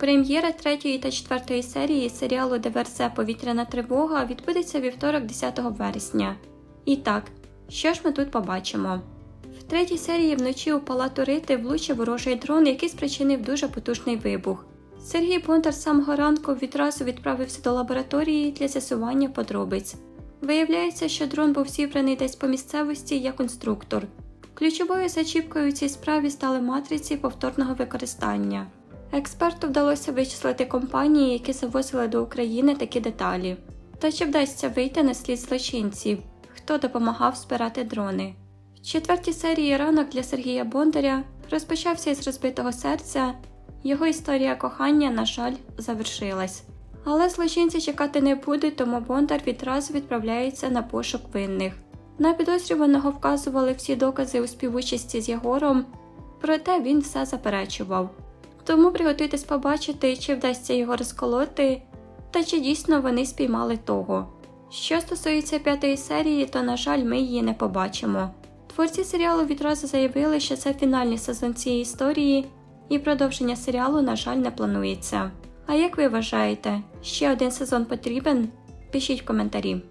Прем'єра третьої та четвертої серії серіалу Диверсе Повітряна тривога відбудеться вівторок 10 вересня. І так, що ж ми тут побачимо? В третій серії вночі у палату Рити влучив ворожий дрон, який спричинив дуже потужний вибух. Сергій Бондар з самого ранку відразу відправився до лабораторії для з'ясування подробиць. Виявляється, що дрон був зібраний десь по місцевості як конструктор. Ключовою зачіпкою у цій справі стали матриці повторного використання. Експерту вдалося вичислити компанії, які завозили до України такі деталі. Та чи вдасться вийти на слід злочинців, хто допомагав збирати дрони? В четвертій серії ранок для Сергія Бондаря розпочався із розбитого серця. Його історія кохання, на жаль, завершилась. Але злочинці чекати не будуть, тому Бондар відразу відправляється на пошук винних. На підозрюваного вказували всі докази у співучасті з Єгором, проте він все заперечував. Тому приготуйтесь побачити, чи вдасться його розколоти, та чи дійсно вони спіймали того. Що стосується п'ятої серії, то, на жаль, ми її не побачимо. Творці серіалу відразу заявили, що це фінальний сезон цієї історії, і продовження серіалу, на жаль, не планується. А як ви вважаєте, ще один сезон потрібен? Пишіть коментарі.